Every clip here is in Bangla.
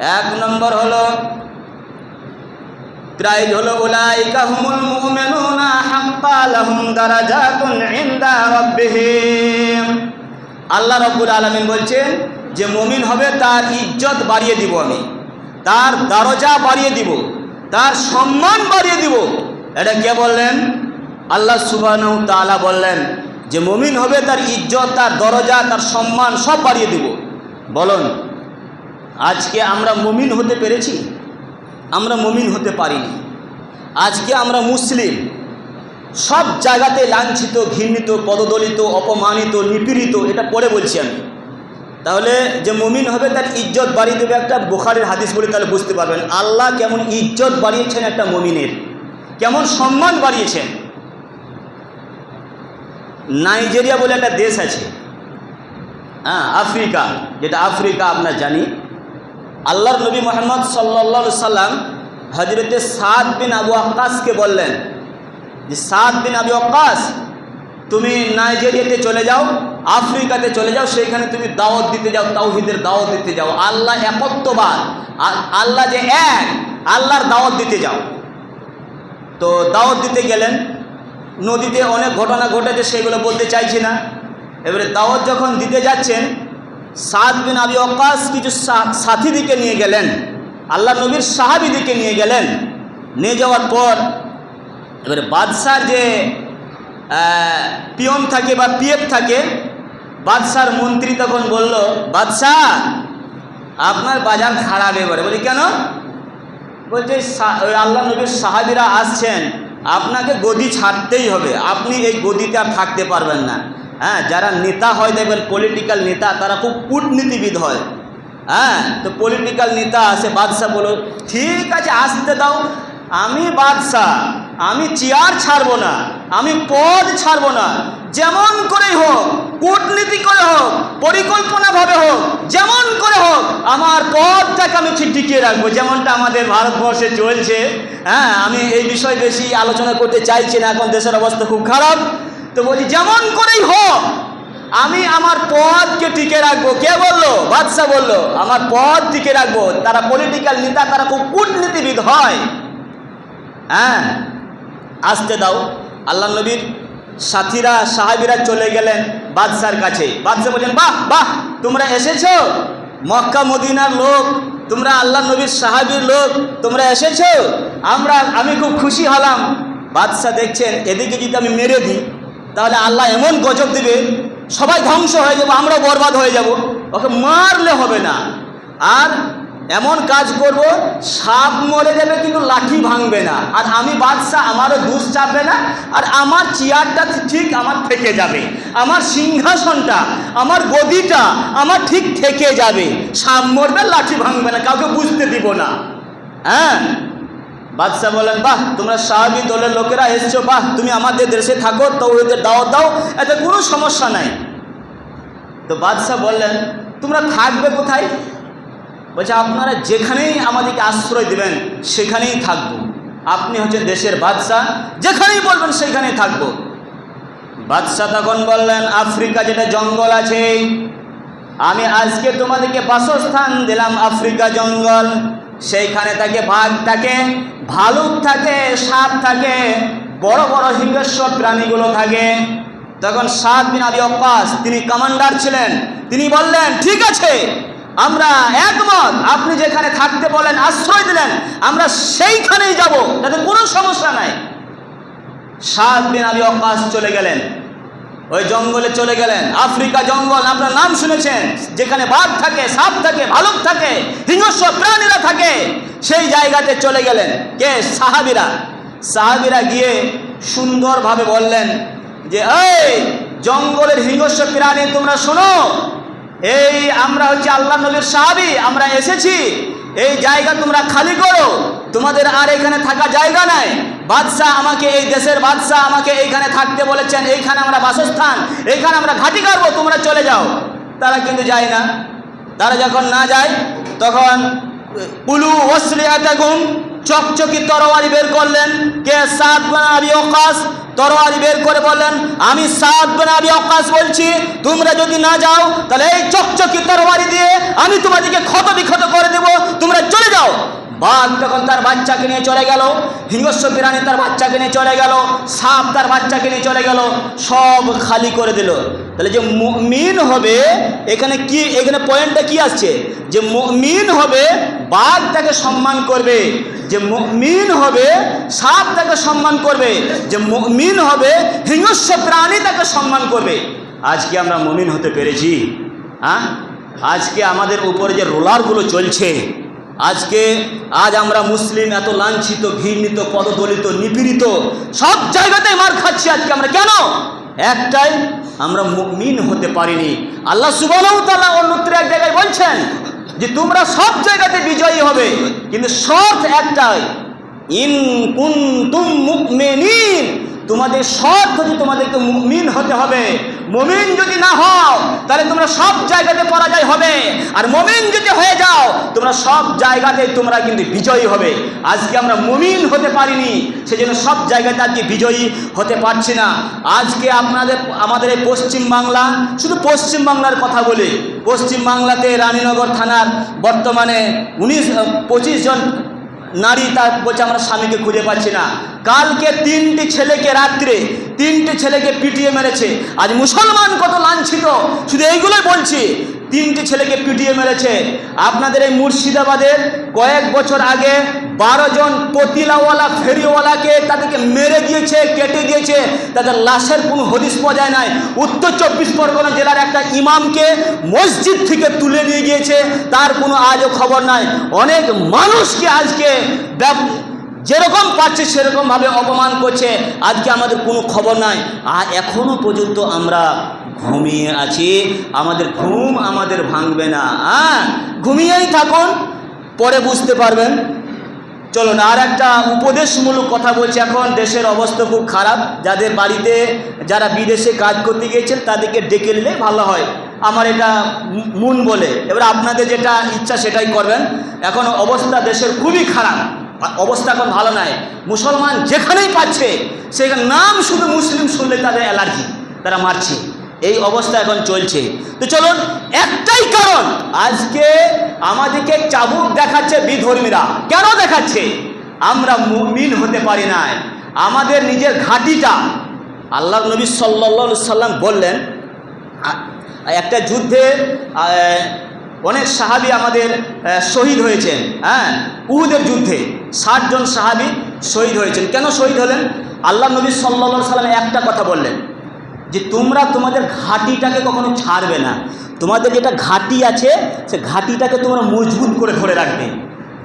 এক নম্বর হলো প্রাইজ হলো, উলাইকা হুমুল লাহুম আল্লাহ রাব্বুল আলামিন বলছেন যে মুমিন হবে, তার ইজ্জত বাড়িয়ে দিব আমি, তার দরজা বাড়িয়ে দিব, তার সম্মান বাড়িয়ে দিব। এটা কে বললেন? আল্লাহ সুবহানাহু তাআলা বললেন যে মুমিন হবে, তার ইজ্জত, তার দরজা, তার সম্মান সব বাড়িয়ে দিব। বলুন। আজকে আমরা মুমিন হতে পেরেছি? আমরা মুমিন হতে পারিনি। আজকে আমরা মুসলিম। সব জায়গাতে লাঞ্ছিত, ঘৃণিত, পদদলিত, অপমানিত, নিপীড়িত, এটা পড়ে বলছি আমি। তাহলে যে মুমিন হবে তার ইজ্জত বাড়িয়ে দেবে একটা বুখারের হাদিস বলে তাহলে বুঝতে পারবেন। আল্লাহ কেমন ইজ্জত বাড়িয়েছেন একটা মুমিনের। কেমন সম্মান বাড়িয়েছেন। নাইজেরিয়া বলে একটা দেশ আছে। হ্যাঁ আফ্রিকা। যেটা আফ্রিকা আপনার জানি। আল্লাহর নবী মোহাম্মদ সাল্লা সাল্লাম হজরতে সাত বিন আবু আক্কাসকে বললেন যে সাত বিন আবু আক্কাস তুমি নাইজেরিয়াতে চলে যাও, আফ্রিকাতে চলে যাও সেইখানে তুমি দাওয়াত দিতে যাও, তাওহিদের দাওয়াত দিতে যাও। আল্লাহ একত্ববাদ আল্লাহ যে এক, আল্লাহর দাওয়াত দিতে যাও। তো দাওয়াত দিতে গেলেন, নদীতে অনেক ঘটনা ঘটেছে, সেগুলো বলতে চাইছি না। এবারে দাওয়াত যখন দিতে যাচ্ছেন সাদ বিন আবি অকাশ কিছু সাথীদিকে নিয়ে গেলেন। আল্লাহ নবীর সাহাবিদিকে নিয়ে গেলেন। নিয়ে যাওয়ার পর এবারে বাদশার যে পিয়ন থাকে বা পিএফ থাকে, বাদশার মন্ত্রী তখন বলল বাদশাহ আপনার বাজার খারাপ এবারে। বলি, কেন? বলছে আল্লাহ নবীর সাহাবিরা আসছেন, আপনাকে গদি ছাড়তেই হবে। আপনি এই গদিতে আর থাকতে পারবেন না। হ্যাঁ যারা নেতা হয়, দেখবেন পলিটিক্যাল নেতা, তারা খুব কূটনীতিবিদ হয়। হ্যাঁ তো পলিটিক্যাল নেতা আসে বাদশাহ বলো, ঠিক আছে, আসতে দাও। আমি বাদশাহ, আমি চেয়ার ছাড়বো না, আমি পদ ছাড়বো না। যেমন করেই হোক, কূটনীতি করে হোক, পরিকল্পনাভাবে হোক, যেমন করে হোক, আমার পদটাকে আমি ঠিক টিকিয়ে রাখব। যেমনটা আমাদের ভারতবর্ষে চলছে। হ্যাঁ আমি এই বিষয়ে বেশি আলোচনা করতে চাইছি না, এখন দেশের অবস্থা খুব খারাপ। তো বলছি যেমন করেই হোক, আমি আমার পদকে টিকে রাখব। কে বলল? বাদশাহ বলল, আমার পদ টিকে রাখব। তারা পলিটিক্যাল নেতা, তারা খুব কূটনীতিবিদ হয়। হ্যাঁ? আসতে দাও। আল্লাহ নবীর সাথীরা, সাহাবিরা চলে গেলেন বাদশার কাছে। বাদশাহ বলছেন বাহ বাহ, তোমরা এসেছ? মক্কা, মদিনার লোক, তোমরা আল্লাহ নবীর সাহাবির লোক, তোমরা এসেছ? আমরা, আমি খুব খুশি হলাম। বাদশাহ দেখছেন, এদিকে যদি আমি মেরে দিই তাহলে আল্লাহ এমন গজব দিবে, সবাই ধ্বংস হয়ে যাব, আমরাও বরবাদ হয়ে যাব। ওকে মারলে হবে না। আর এমন কাজ করব, সাপ মরে যাবে কিন্তু লাঠি ভাঙবে না। আর আমি বাদশাহ, আমারও দুষ চাপবে না, আর আমার চেয়ারটা ঠিক আমার থেকে যাবে। আমার সিংহাসনটা, আমার গদিটা আমার ঠিক থেকে যাবে। সাপ মরবে, লাঠি ভাঙবে না, কাউকে বুঝতে দিব না। হ্যাঁ? বাদশাহ বলেন, বাহ, তোমরা সাহাবি দলের লোকেরা এসছো, বাহ, তুমি আমাদের দেশে থাকো তো ওদের দাওয়াত দাও, এতে কোনো সমস্যা নাই। তো বাদশাহ বললেন, তোমরা থাকবে কোথায়? বলছে, আপনারা যেখানেই আমাদেরকে আশ্রয় দেবেন, সেখানেই থাকব। আপনি হচ্ছেন দেশের বাদশাহ, যেখানেই বলবেন, সেখানেই থাকব। বাদশাহ তখন বললেন, আফ্রিকা যেটা জঙ্গল আছে, আমি আজকে তোমাদেরকে বাসস্থান দিলাম, আফ্রিকা জঙ্গল। সেইখানে থাকে বাঘ থাকে, ভালুক থাকে, সাপ থাকে, বড় বড় হিংস্র প্রাণীগুলো থাকে। তখন সাত বিন আবি অব্বাস তিনি কমান্ডার ছিলেন। তিনি বললেন, ঠিক আছে, আমরা একমত। আপনি যেখানে থাকতে বলেন, আশ্রয় দিলেন, আমরা সেইখানেই যাব, তাতে কোনো সমস্যা নাই। সাত বিন আবি অব্বাস চলে গেলেন। ওই জঙ্গলে চলে গেলেন। আফ্রিকা জঙ্গল, আপনার নাম শুনেছেন? যেখানে বাঘ থাকে, সাপ থাকে, ভালুক থাকে, হিংস্র প্রাণীরা থাকে, সেই জায়গাতে চলে গেলেন। কে? সাহাবিরা। সাহাবিরা গিয়ে সুন্দরভাবে বললেন যে, এই জঙ্গলের হিংস্র প্রাণী, তোমরা শোনো, এই আমরা হচ্ছে আল্লাহ নবীর সাহাবি, আমরা এসেছি, এই জায়গা তোমরা খালি করো তোমাদের আর এখানে থাকা জায়গা নাই। বাদশাহ আমাকে এই দেশের বাদশাহ আমাকে এইখানে থাকতে বলেছেন, এইখানে আমরা বাসস্থান, এইখানে আমরা ঘাঁটি করব তোমরা চলে যাও। তারা কিন্তু যায় না। তারা যখন না যায়, তখন, উলু ওসলি আতাগুম চকচকি তরোয়ারি বের করলেন। কে সাত বানাবি অকাশ তরোয়ারি বের করে বললেন, আমি সাত বানাবি অকাশ বলছি, তোমরা যদি না যাও, তাহলে এই চকচকি তরোয়ারি দিয়ে আমি তোমাদেরকে ক্ষত বিক্ষত করে দেব, তোমরা বাঘ তখন তার বাচ্চাকে নিয়ে চলে গেল, হিংস্র প্রাণী তার বাচ্চাকে নিয়ে চলে গেল, সাপ তার বাচ্চাকে নিয়ে চলে গেল, সব খালি করে দিল। তাহলে যে মিন হবে, এখানে কি, এখানে পয়েন্টটা কি আসছে? যে মিন হবে, বাঘ তাকে সম্মান করবে। যে মিন হবে, সাপ তাকে সম্মান করবে। যে মিন হবে, হিংস্র প্রাণী তাকে সম্মান করবে। আজকে আমরা মমিন হতে পেরেছি হ্যাঁ আজকে আমাদের উপরে যে রোলারগুলো চলছে আজকে আজ আমরা মুসলিম এত লাঞ্ছিত, ঘৃণিত, পদদলিত, নিপীড়িত, সব জায়গাতেই মার খাচ্ছি আজকে আমরা। কেন? একটাই, আমরা মুমিন হতে পারিনি। আল্লাহ সুবহানাহু তাআলা অন্যত্র এক জায়গায় বলছেন যে, তোমরা সব জায়গাতে বিজয়ী হবে। কিন্তু শর্ত একটাই, ইন কুনতুম মুমিনিন। তোমাদের শর্ত হচ্ছে তোমাদেরকে মুমিন হতে হবে, মুমিন যদি না হও, তাহলে তোমরা সব জায়গাতে পরাজয় হবে। আর মুমিন যদি হয়ে যাও, তোমরা সব জায়গাতে তোমরা কিন্তু বিজয়ী হবে। আজকে আমরা মুমিন হতে পারিনি, সেজন্য সব জায়গাতে আজকে বিজয়ী হতে পারছি না। আজকে আপনাদের, আমাদের এই পশ্চিম বাংলা, শুধু পশ্চিম বাংলার কথা বলি। পশ্চিম বাংলাতে রানীনগর থানার বর্তমানে উনিশ, পঁচিশ জন নারী তার বলছে, আমরা স্বামীকে খুঁজে পাচ্ছি না। কালকে তিনটি ছেলেকে রাত্রে, তিনটি ছেলেকে পিটিয়ে মেরেছে। আজ মুসলমান কত লাঞ্ছিত? শুধু এইগুলোই বলছি। তিনটি ছেলেকে পিটিয়ে মেরেছে। আপনাদের এই মুর্শিদাবাদের কয়েক বছর আগে বারো জন পতিলাওয়ালা ফেরিওয়ালাকে তাদেরকে মেরে দিয়েছে, কেটে দিয়েছে। তাদের লাশের কোনো হদিস পাওয়া নাই। উত্তর চব্বিশ পরগনা জেলার একটা ইমামকে মসজিদ থেকে তুলে নিয়ে গিয়েছে। তার কোনো আজও খবর নাই। অনেক মানুষকে আজকে যেরকম পাচ্ছে সেরকমভাবে অপমান করছে। আজকে আমাদের কোনো খবর নাই। আর এখনও পর্যন্ত আমরা ঘুমিয়ে আছি। আমাদের ঘুম আমাদের ভাঙবে না। হ্যাঁ ঘুমিয়েই থাকুন, পরে বুঝতে পারবেন। চলুন, আর একটা উপদেশমূলক কথা বলছি এখন। দেশের অবস্থা খুব খারাপ। যাদের বাড়িতে যারা বিদেশে কাজ করতে গিয়েছেন, তাদেরকে ডেকে নিলে ভালো হয়। আমার এটা মন বলে। এবার আপনাদের যেটা ইচ্ছা সেটাই করবেন। এখন অবস্থা দেশের খুবই খারাপ। অবস্থা এখন ভালো নয় মুসলমান যেখানেই পাচ্ছে, সেখানে নাম শুধু মুসলিম শুনলে তাদের অ্যালার্জি, তারা মারছে। এই অবস্থা এখন চলছে। তো চলুন, একটাই কারণ, আজকে আমাদেরকে চাবুক দেখাচ্ছে বিধর্মীরা। কেন দেখাচ্ছে? আমরা মুমিন হতে পারি না আমাদের নিজের ঘাঁটিটা আল্লাহ নবী সাল্লা সাল্লাম বললেন একটা যুদ্ধে অনেক সাহাবি আমাদের শহীদ হয়েছেন হ্যাঁ? উহুদের যুদ্ধে ষাটজন সাহাবি শহীদ হয়েছেন। কেন শহীদ হলেন? আল্লাহ নবী সাল্লা সাল্লাম একটা কথা বললেন যে, তোমরা তোমাদের ঘাটিটাকে কখনো ছাড়বে না। তোমাদের যেটা ঘাটি আছে, সে ঘাটিটাকে তোমরা মজবুত করে ধরে রাখবে।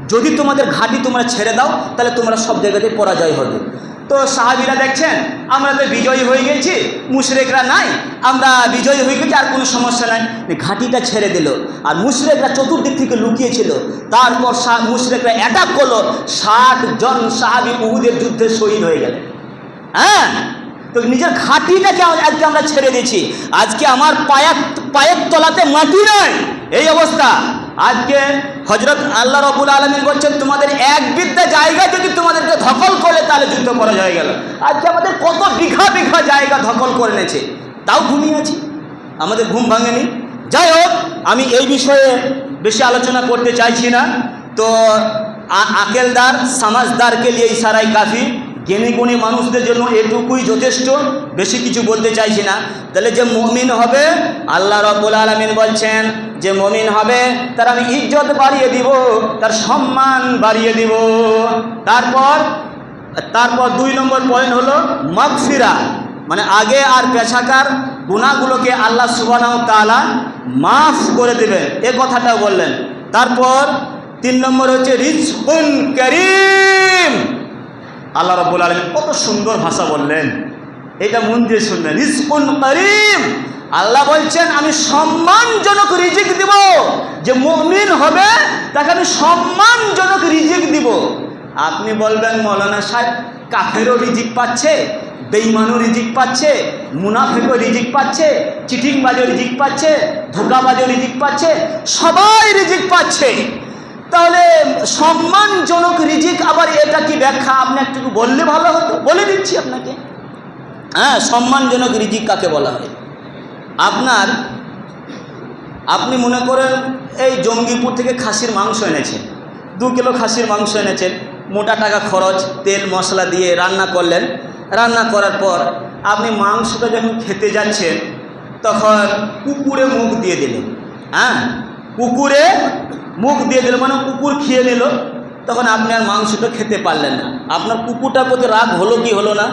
যদি তোমাদের ঘাটি তোমরা ছেড়ে দাও, তাহলে তোমরা সব জায়গাতে পরাজয় হবে। তো সাহাবিরা দেখছেন, আমরা তো বিজয়ী হয়ে গেছি, মুশরেকরা নাই, আমরা বিজয়ী হয়ে গেছি, আর কোনো সমস্যা নাই। ঘাঁটিটা ছেড়ে দিল, আর মুশরেকরা চতুর্দিক থেকে লুকিয়েছিল। তারপর মুশরেকরা অ্যাটাক করল, ষাট জন সাহাবি উহুদের যুদ্ধে শহীদ হয়ে গেল। হ্যাঁ? তো নিজের ঘাটিটাকে আজ- আজকে আমরা ছেড়ে দিয়েছি। আজকে আমার পায়ের পায়ের তলাতে মাটি নয় এই অবস্থা। আজকে হজরত আল্লাহ রবুল আলমী বলছেন, তোমাদের এক বিদ্যা জায়গা যদি তোমাদেরকে ধকল করে, তাহলে যুদ্ধ করা হয়ে গেল। আজকে আমাদের কত বিঘা বিঘা জায়গা ধকল করে নিয়েছে তাও ঘুমিয়ে আছি, আমাদের ঘুম ভাঙেনি। যাই হোক, আমি এই বিষয়ে বেশি আলোচনা করতে চাইছি না। তো আকেলদার, সমাজদারকে নিয়ে ইশারাই কাফি। জ্ঞানী গুণী মানুষদের জন্য এটুকুই যথেষ্ট, বেশি কিছু বলতে চাইছি না। তাহলে যে মমিন হবে, আল্লাহ রব্বুল আলমিন বলছেন, যে মমিন হবে, তার আমি ইজ্জত বাড়িয়ে দিব, তার সম্মান বাড়িয়ে দিব। তারপর তারপর দুই নম্বর পয়েন্ট হলো মগফিরা। মানে আগে আর পেশাকার গুণাগুলোকে আল্লাহ সুবানাও তালা মাফ করে দেবেন, এ কথাটাও বললেন। তারপর তিন নম্বর হচ্ছে রিজকুন করিম। আল্লাহ রব্বুল আলমিন কত সুন্দর ভাষা বললেন। এটা মন দিয়ে শুনলেন রিজকুন করিম। আল্লাহ বলছেন, আমি সম্মানজনক রিজিক দিব। যে মুমিন হবে, তাকে আমি সম্মানজনক রিজিক দিব। আপনি বলবেন, মৌলানা সাহেব, কাফেরও রিজিক পাচ্ছে বেইমানও রিজিক পাচ্ছে, মুনাফেকও রিজিক পাচ্ছে, চিটিংবাজও রিজিক পাচ্ছে, ধোকাবাজও রিজিক পাচ্ছে, সবাই রিজিক পাচ্ছে। তাহলে সম্মানজনক রিজিক আবার এটা কি ব্যাখ্যা? আপনি একটু বললে ভালো হতো। বলে দিচ্ছি আপনাকে। হ্যাঁ সম্মানজনক রিজিক কাকে বলা হয়? আপনার, আপনি মনে করেন এই জঙ্গিপুর থেকে খাসির মাংস এনেছে দু কিলো খাসির মাংস এনেছেন। মোটা টাকা খরচ, তেল, মশলা দিয়ে রান্না করলেন। রান্না করার পর আপনি মাংসটা যখন খেতে যাচ্ছেন, তখন কুকুরে মুখ দিয়ে দিলেন। হ্যাঁ কুকুরে মুখ দিয়ে দিল মানে কুকুর খেয়ে নিল। তখন আপনি আর মাংসটা খেতে পারলেন না। আপনার কুকুরটার প্রতি রাগ হলো কি হলো না?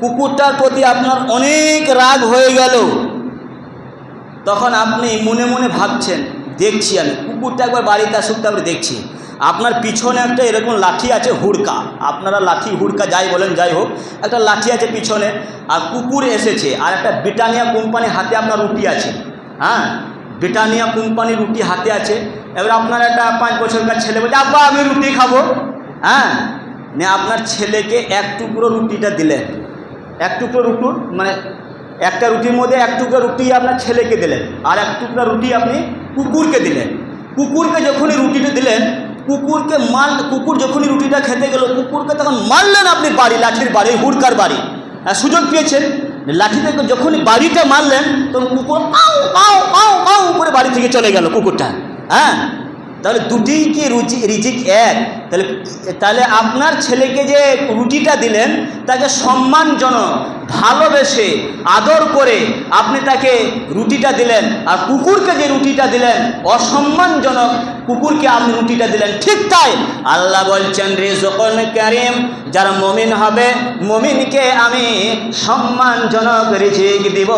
কুকুরটার প্রতি আপনার অনেক রাগ হয়ে গেল। তখন আপনি মনে মনে ভাবছেন, দেখছি আমি, কুকুরটা একবার বাড়িতে আসুক তারপরে দেখছি। আপনার পিছনে একটা এরকম লাঠি আছে হুড়কা। আপনারা লাঠি, হুড়কা যাই বলেন, যাই হোক, একটা লাঠি আছে পিছনে। আর কুকুর এসেছে, আর একটা ব্রিটানিয়া কোম্পানি হাতে আপনার রুটি আছে। হ্যাঁ? ব্রিটানিয়া কোম্পানি রুটি হাতে আছে। এবার আপনার একটা পাঁচ বছরকার ছেলে বলছে আব্বা আমি রুটি খাব। হ্যাঁ? নিয়ে আপনার ছেলেকে এক টুকরো রুটিটা দিলেন। এক টুকরো রুটি মানে একটা রুটির মধ্যে এক টুকরা রুটি আপনার ছেলেকে দিলেন আর এক টুকরা রুটি আপনি কুকুরকে দিলেন। কুকুরকে যখনই রুটিটা দিলেন কুকুরকে মাল কুকুর যখনই রুটিটা খেতে গেল কুকুরকে তখন মারলেন আপনি বাড়ি লাঠির বাড়ি হুড়কার বাড়ি। হ্যাঁ, সুযোগ পেয়েছেন? লাঠিতে যখনই বাড়িটা মারলেন, তখন কুকুর আউ আউ আউ আউ করে বাড়ি থেকে চলে গেল কুকুরটা। হ্যাঁ? তাহলে দুটি কি রুচি রিজিক এক? তাহলে তাহলে আপনার ছেলেকে যে রুটিটা দিলেন, তাকে সম্মানজনক, ভালোবেসে, আদর করে আপনি তাকে রুটিটা দিলেন, আর কুকুরকে যে রুটিটা দিলেন, অসম্মানজনক কুকুরকে আপনি রুটিটা দিলেন। ঠিক তাই আল্লাহ বলছেন রেজকন কারিম, যারা মমিন হবে, মমিনকে আমি সম্মানজনক রিজিক দিব,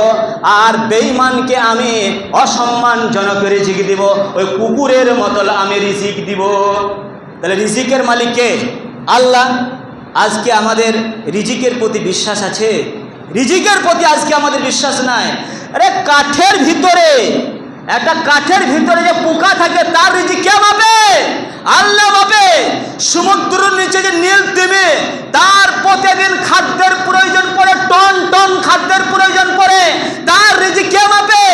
আর বেঈমানকে আমি অসম্মানজনক রিজিক দিব। ওই কুকুরের মতল আমি রিজিক দিব। তাহলে রিজিকের মালিককে আল্লাহ আজকে আমাদের রিজিকের প্রতি বিশ্বাস আছে? রিজিকের প্রতি আজকে আমাদের বিশ্বাস নাই। আরে কাঠের ভিতরে, একটা কাঠের ভিতরে যে পোকা থাকে তার রিজিক কে পাবে আল্লাহ পাবে সমুদ্রের নিচে যে নীল তিমি, তার প্রতিদিন খাদ্যের প্রয়োজন পড়ে, টন টন খাদ্যের প্রয়োজন পড়ে, তার রিজিক কে মাপে?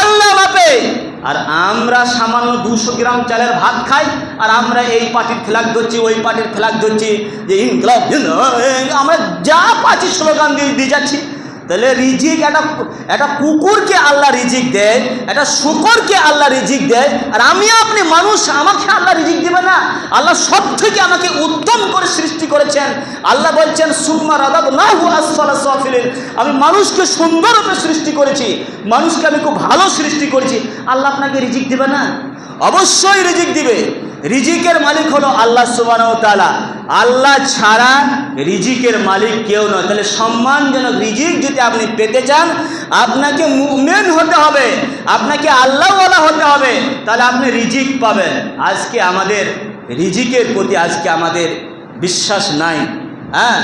আল্লাহ মাপে। আর আমরা সামান্য দুশো গ্রাম চালের ভাত খাই, আর আমরা এই পার্টির ফ্ল্যাগ ধরছি, ওই পার্টির ফ্ল্যাগ ধরছি যে ইনকলাব আমরা যা পাচ্ছি স্লোগান দিয়ে দিয়ে যাচ্ছি। তাহলে রিজিক একটা একটা কুকুরকে আল্লাহ রিজিক দেয়, একটা শুকরকে আল্লাহ রিজিক দেয়, আর আমি আপনি মানুষ, আমাকে আল্লাহ রিজিক দেবে না। আল্লাহ সব থেকে আমাকে উত্তম করে সৃষ্টি করেছেন। আল্লাহ বলছেন, সুম্মা রাদাব না হু আমি মানুষকে সুন্দররূপে সৃষ্টি করেছি, মানুষকে আমি খুব ভালো সৃষ্টি করেছি। আল্লাহ আপনাকে রিজিক দেবে না? অবশ্যই রিজিক দিবে। রিজিকের মালিক হলো আল্লাহ সুবাহ তালা আল্লাহ ছাড়া রিজিকের মালিক কেউ নয়। তাহলে সম্মানজনক রিজিক যদি আপনি পেতে চান, আপনাকে মুমেন হতে হবে, আপনাকে আল্লাহওয়ালা হতে হবে, তাহলে আপনি রিজিক পাবেন। আজকে আমাদের রিজিকের প্রতি আজকে আমাদের বিশ্বাস নাই। হ্যাঁ?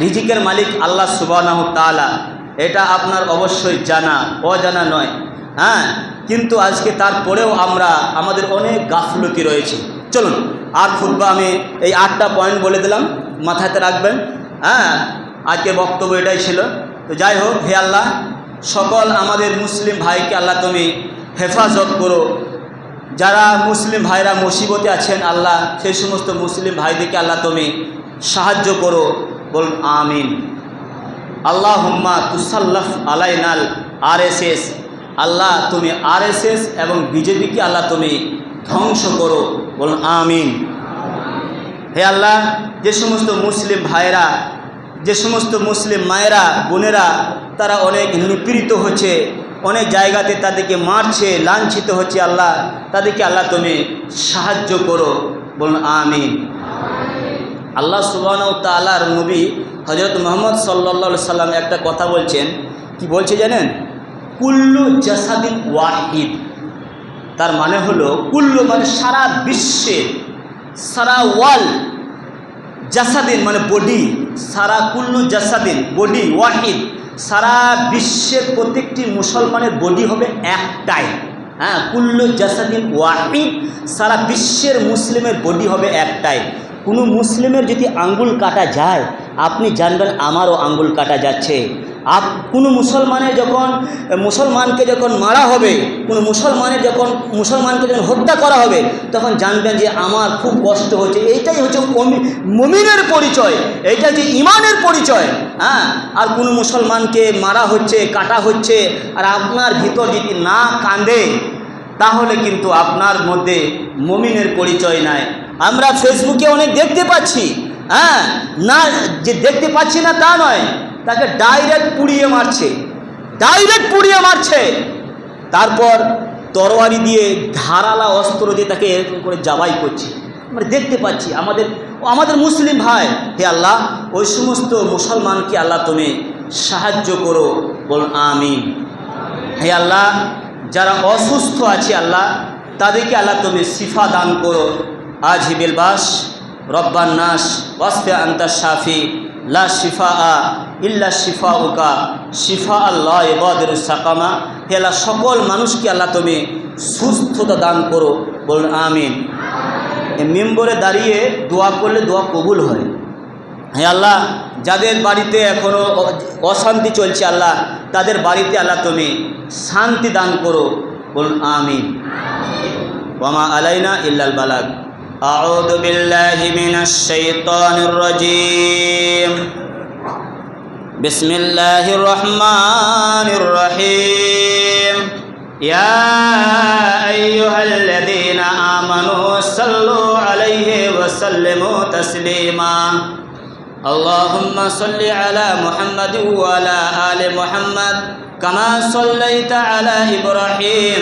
রিজিকের মালিক আল্লাহ সুবাহ তালা এটা আপনার অবশ্যই জানা, অজানা নয়। হ্যাঁ? কিন্তু আজকে তারপরেও আমরা, আমাদের অনেক গাফলতি রয়েছে। চলুন। আর খুববা আমি এই আটটা পয়েন্ট বলে দিলাম, মাথাতে রাখবেন। হ্যাঁ আজকে বক্তব্য এটাই ছিল। তো যাই হোক, হে আল্লাহ, সকল আমাদের মুসলিম ভাইকে আল্লাহ তুমি হেফাজত করো। যারা মুসলিম ভাইরা মুসিবতে আছেন, আল্লাহ সেই সমস্ত মুসলিম ভাইদেরকে আল্লাহ তুমি সাহায্য করো। বলুন আমিন। আল্লাহ হুম্মা তুসাল্লাফ আলাইনাল আর এস আল্লাহ তুমি আর এস এস এবং বিজেপিকে আল্লাহ তুমি ধ্বংস করো। বলুন, আমিন। হে আল্লাহ, যে সমস্ত মুসলিম ভাইরা যে সমস্ত মুসলিম মায়েরা, বোনেরা, তারা অনেক নিপীড়িত হচ্ছে, অনেক জায়গাতে তাদেরকে মারছে, লাঞ্ছিত হচ্ছে আল্লাহ, তাদেরকে আল্লাহ তুমি সাহায্য করো। বলুন, আমিন। আল্লাহ সুবাহ তালার নবী হজরত মোহাম্মদ সাল্লা সাল্লাম একটা কথা বলছেন। কি বলছে জানেন? কুল্লু জাসাদিন ওয়াহিদ। তার মানে হলো, কুল্লু মানে সারা বিশ্বে, সারা ওয়ার্ল্ড জাসাদিন মানে বডি, সারা কুল্লু জাসাদিন, বডি ওয়াহিদ, সারা বিশ্বের প্রত্যেকটি মুসলমানের বডি হবে একটাই। হ্যাঁ কুল্লু জাসাদিন ওয়াহিদ, সারা বিশ্বের মুসলিমের বডি হবে একটাই। কোনো মুসলিমের যদি আঙ্গুল কাটা যায়, আপনি জানবেন আমারও আঙ্গুল কাটা যাচ্ছে। আপ, কোনো মুসলমানের যখন, মুসলমানকে যখন মারা হবে, কোনো মুসলমানের যখন, মুসলমানকে যখন হত্যা করা হবে, তখন জানবেন যে আমার খুব কষ্ট হচ্ছে। এইটাই হচ্ছে মমি- মমিনের পরিচয়। এইটা যে ইমানের পরিচয়। হ্যাঁ? আর কোনো মুসলমানকে মারা হচ্ছে, কাটা হচ্ছে, আর আপনার ভিতর যদি না কাঁদে, তাহলে কিন্তু আপনার মধ্যে মমিনের পরিচয় নাই। আমরা ফেসবুকে অনেক দেখতে পাচ্ছি। হ্যাঁ না, যে দেখতে পাচ্ছি না তা নয়, তাকে ডাইরেক্ট পুড়িয়ে মারছে। ডাইরেক্ট পুড়িয়ে মারছে। তারপর তরোয়ারি দিয়ে ধারালা অস্ত্র দিয়ে তাকে এরকম করে জবাই করছে। আমরা দেখতে পাচ্ছি, আমাদের আমাদের মুসলিম ভাই, হে আল্লাহ, ওই সমস্ত মুসলমানকে আল্লাহ তুমি সাহায্য করো, বলুন আমিন। হে আল্লাহ, যারা অসুস্থ আছে আল্লাহ, তাদেরকে আল্লাহ তুমি শিফা দান করো। আজ হিবিল বাস রব্বান নাস ওয়াসফে আন্তা শাফি, লা শিফা আ ইল্লা শিফা উকা শিফা আল্লাহ এবাদের সাকামা। হে আল্লাহ, সকল মানুষকে আল্লাহ তুমি সুস্থতা দান করো, বলুন আমিন। মেম্বরে দাঁড়িয়ে দোয়া করলে দোয়া কবুল হয়। হ্যাঁ আল্লাহ, যাদের বাড়িতে এখনও অশান্তি চলছে আল্লাহ, তাদের বাড়িতে আল্লাহ তুমি শান্তি দান করো, বলুন আমিন। ওয়ামা আলাইনা ইল্লাল বালাগ। أعوذ بالله من الشيطان الرجيم بسم الله الرحمن الرحيم يا أيها الذين آمنوا صلوا عليه وسلموا تسليما اللهم صل على محمد وعلى آل محمد كما صليت على إبراهيم